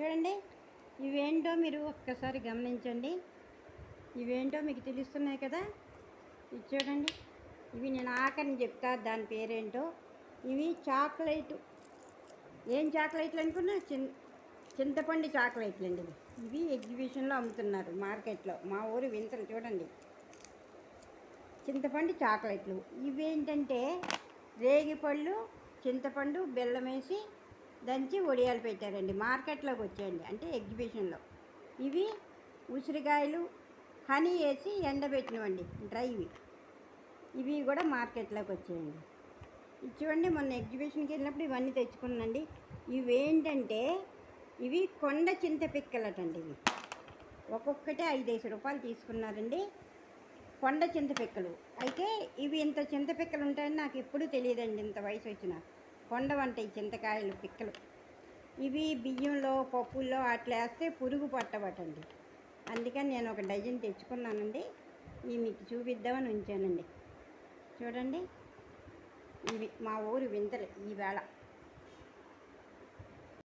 చూడండి ఇవేంటో మీరు ఒక్కసారి గమనించండి. ఇవేంటో మీకు తెలుస్తున్నాయి కదా? ఇది చూడండి ఇవి నేను ఆఖరిని చెప్తా దాని పేరేంటో. ఇవి చాక్లెట్. ఏం చాక్లెట్లు అనుకున్నా? చిన్ చింతపండు చాక్లెట్లు అండి. ఇవి ఇవి ఎగ్జిబిషన్లో అమ్ముతున్నారు మార్కెట్లో. మా ఊరు వింతలు చూడండి. చింతపండు చాక్లెట్లు. ఇవేంటంటే రేగిపళ్ళు చింతపండు బెల్లం వేసి దంచి వడియాలు పెట్టారండి. మార్కెట్లోకి వచ్చేయండి. అంటే ఎగ్జిబిషన్లో. ఇవి ఉసిరికాయలు హనీ వేసి ఎండబెట్టినవండి. డ్రైవి. ఇవి కూడా మార్కెట్లోకి వచ్చేయండి. ఇది చూడండి మొన్న ఎగ్జిబిషన్కి వెళ్ళినప్పుడు ఇవన్నీ తెచ్చుకున్నానండి. ఇవేంటంటే ఇవి కొండ చింత పిక్కలటండి ఇవి. ఒక్కొక్కటి ఐదేసి రూపాయలు తీసుకున్నారండి. కొండ చింతపిక్కలు అయితే ఇవి ఇంత చింతపిక్కలు ఉంటాయని నాకు ఎప్పుడూ తెలియదండి. ఇంత వయసు వచ్చిన. కొండ వంటి చింతకాయలు పిక్కలు. ఇవి బియ్యంలో పప్పుల్లో అట్లా వేస్తే పురుగు పట్టబట్టండి అందుకని నేను ఒక డజన్ తెచ్చుకున్నానండి. ఇవి మీకు చూపిద్దామని ఉంచానండి. చూడండి. ఇవి మా ఊరు వింతలు ఈవేళ.